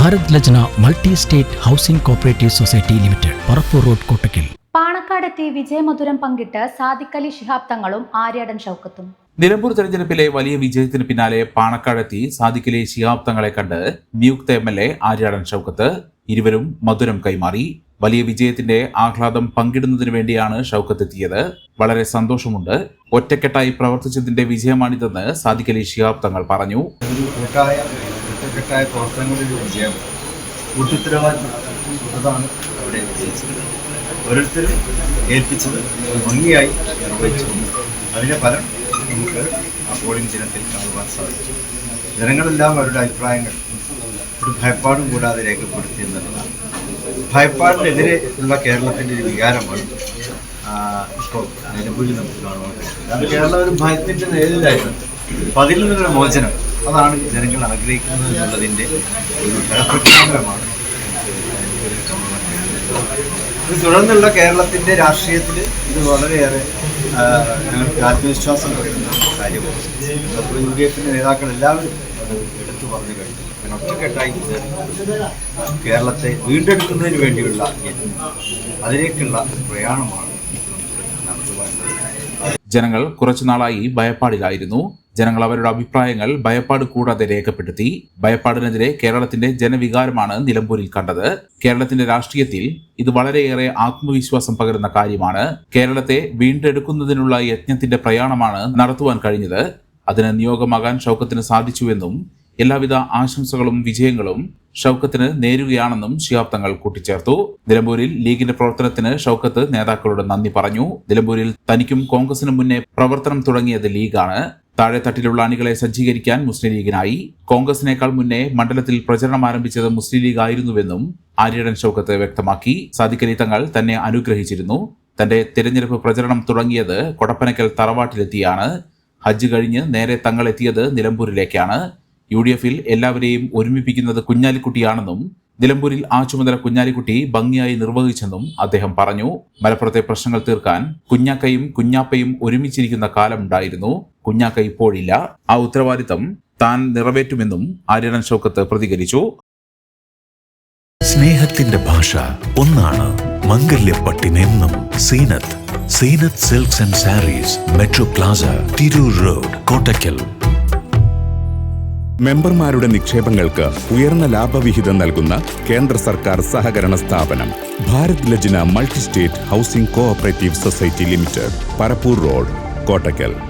Bharat Lajna multi state housing cooperative society limited Parappur road Kottakkal. പാണക്കാടെത്തി വിജയമധുരം പങ്കിട്ട് സാദിഖലി ശിഹാബ് തങ്ങളും ആര്യാടൻ ഷൗക്കത്തും. നിലമ്പൂർ തെരഞ്ഞെടുപ്പിലെ വലിയ വിജയത്തിന് പിന്നാലെ പാണക്കാടെത്തി സാദിഖലി ശിഹാബ് തങ്ങളെ കണ്ട് നിയുക്ത M L A Aryadan Shoukath ഇരുവരും മധുരം കൈമാറി. വലിയ വിജയത്തിന്റെ ആഹ്ലാദം പങ്കിടുന്നതിന് വേണ്ടിയാണ് ഷൗക്കത്ത് എത്തിയത്. വളരെ സന്തോഷമുണ്ട്. ഒറ്റക്കെട്ടായി പ്രവർത്തിച്ചതിന്റെ വിജയമാണിതെന്ന് സാദിഖലി ശിഹാബ് തങ്ങൾ പറഞ്ഞു. പ്രവർത്തനങ്ങളുടെ ഒരു വിജയം കൂട്ടുത്തരവാദിത്വം അതാണ് അവിടെ വിജയിച്ചത് ഓരോരുത്തരും ഏൽപ്പിച്ചത് ഭംഗിയായി നിർവഹിച്ചു അതിന്റെ ഫലം നമുക്ക് ആ പോളിംഗ് ദിനത്തിൽ കാണുവാൻ സാധിച്ചു. ജനങ്ങളെല്ലാം അവരുടെ അഭിപ്രായങ്ങൾ ഒരു ഭയപ്പാടും കൂടാതെ രേഖപ്പെടുത്തി എന്നുള്ളതാണ്. ഭയപ്പാടിനെതിരെ ഉള്ള കേരളത്തിന്റെ ഒരു വികാരമാണ് ഇപ്പോൾ നിലമ്പൂരിൽ നമുക്ക് കാണുവാൻ കഴിയും കാരണം കേരളം ഒരു ഭയത്തിന്റെ നേരിലായിരുന്നു. അപ്പം അതിൽ നിന്നുള്ള മോചനം അതാണ് ജനങ്ങൾ ആഗ്രഹിക്കുന്നത് എന്നുള്ളതിന്റെ ഒരു ഫലപ്രഖ്യാപനമാണ്. ഇത് തുടർന്നുള്ള കേരളത്തിന്റെ രാഷ്ട്രീയത്തിൽ ഇത് വളരെയേറെ ഞങ്ങൾക്ക് ആത്മവിശ്വാസം നൽകുന്ന കാര്യമാണ്. അപ്പോൾ യു ഡി എഫിന്റെ നേതാക്കൾ എല്ലാവരും അത് എടുത്തു പറഞ്ഞു കഴിഞ്ഞു. അങ്ങനെ ഒറ്റക്കെട്ടായി കേരളത്തെ വീണ്ടെടുക്കുന്നതിന് വേണ്ടിയുള്ള അതിലേക്കുള്ള പ്രയാണമാണ് ജനങ്ങൾ കുറച്ചുനാളായി ഭയപ്പാടിലായിരുന്നു. ജനങ്ങൾ അവരുടെ അഭിപ്രായങ്ങൾ ഭയപ്പാട് കൂടാതെ രേഖപ്പെടുത്തി. ഭയപ്പാടിനെതിരെ കേരളത്തിന്റെ ജനവികാരമാണ് നിലമ്പൂരിൽ കണ്ടത്. കേരളത്തിന്റെ രാഷ്ട്രീയത്തിൽ ഇത് വളരെയേറെ ആത്മവിശ്വാസം പകരുന്ന കാര്യമാണ്. കേരളത്തെ വീണ്ടെടുക്കുന്നതിനുള്ള യജ്ഞത്തിന്റെ പ്രയാണമാണ് നടത്തുവാൻ കഴിഞ്ഞത്. അതിന് നിയോഗമാകാൻ ഷൗക്കത്തിന് സാധിച്ചുവെന്നും എല്ലാവിധ ആശംസകളും വിജയങ്ങളും ഷൗക്കത്തിന് നേരുകയാണെന്നും ശിഹാബ് തങ്ങൾ കൂട്ടിച്ചേർത്തു. നിലമ്പൂരിൽ ലീഗിന്റെ പ്രവർത്തനത്തിന് ഷൗക്കത്ത് നേതാക്കളോട് നന്ദി പറഞ്ഞു. നിലമ്പൂരിൽ തനിക്കും കോൺഗ്രസിനും മുന്നേ പ്രവർത്തനം തുടങ്ങിയത് ലീഗാണ്. താഴെത്തട്ടിലുള്ള അണികളെ സജ്ജീകരിക്കാൻ മുസ്ലിം ലീഗിനായി. കോൺഗ്രസിനേക്കാൾ മുന്നേ മണ്ഡലത്തിൽ പ്രചരണം ആരംഭിച്ചത് മുസ്ലിം ലീഗ് ആയിരുന്നുവെന്നും ആര്യടൻ ഷൗക്കത്ത് വ്യക്തമാക്കി. സാദിഖലി തങ്ങൾ തന്നെ അനുഗ്രഹിച്ചിരുന്നു. തന്റെ തിരഞ്ഞെടുപ്പ് പ്രചരണം തുടങ്ങിയത് കൊടപ്പനക്കൽ തറവാട്ടിലെത്തിയാണ്. ഹജ്ജ് കഴിഞ്ഞ് നേരെ തങ്ങളെത്തിയത് നിലമ്പൂരിലേക്കാണ്. യു ഡി എഫിൽ എല്ലാവരെയും ഒരുമിപ്പിക്കുന്നത് കുഞ്ഞാലിക്കുട്ടിയാണെന്നും നിലമ്പൂരിൽ ആ ചുമതല കുഞ്ഞാലിക്കുട്ടി ഭംഗിയായി നിർവഹിച്ചെന്നും അദ്ദേഹം പറഞ്ഞു. മലപ്പുറത്തെ പ്രശ്നങ്ങൾ തീർക്കാൻ കുഞ്ഞാക്കയും കുഞ്ഞാപ്പയും ഒരുമിച്ചിരിക്കുന്ന കാലമുണ്ടായിരുന്നു. കുഞ്ഞാക്ക ഇപ്പോഴില്ല. ആ ഉത്തരവാദിത്തം താൻ നിറവേറ്റുമെന്നും ആര്യടൻ ഷൗക്കത്ത് പ്രതികരിച്ചു. സ്നേഹത്തിന്റെ ഭാഷ ഒന്നാണ് മംഗല്യപ്പട്ടിനെന്നും Zeenath. Zeenath silks and sarees metro plaza Tirur road Kottakkal. മെമ്പർമാരുടെ നിക്ഷേപങ്ങൾക്ക് ഉയർന്ന ലാഭവിഹിതം നൽകുന്ന കേന്ദ്ര സർക്കാർ സഹകരണ സ്ഥാപനം Bharat Lajna multi state housing cooperative society limited Parappur road Kottakkal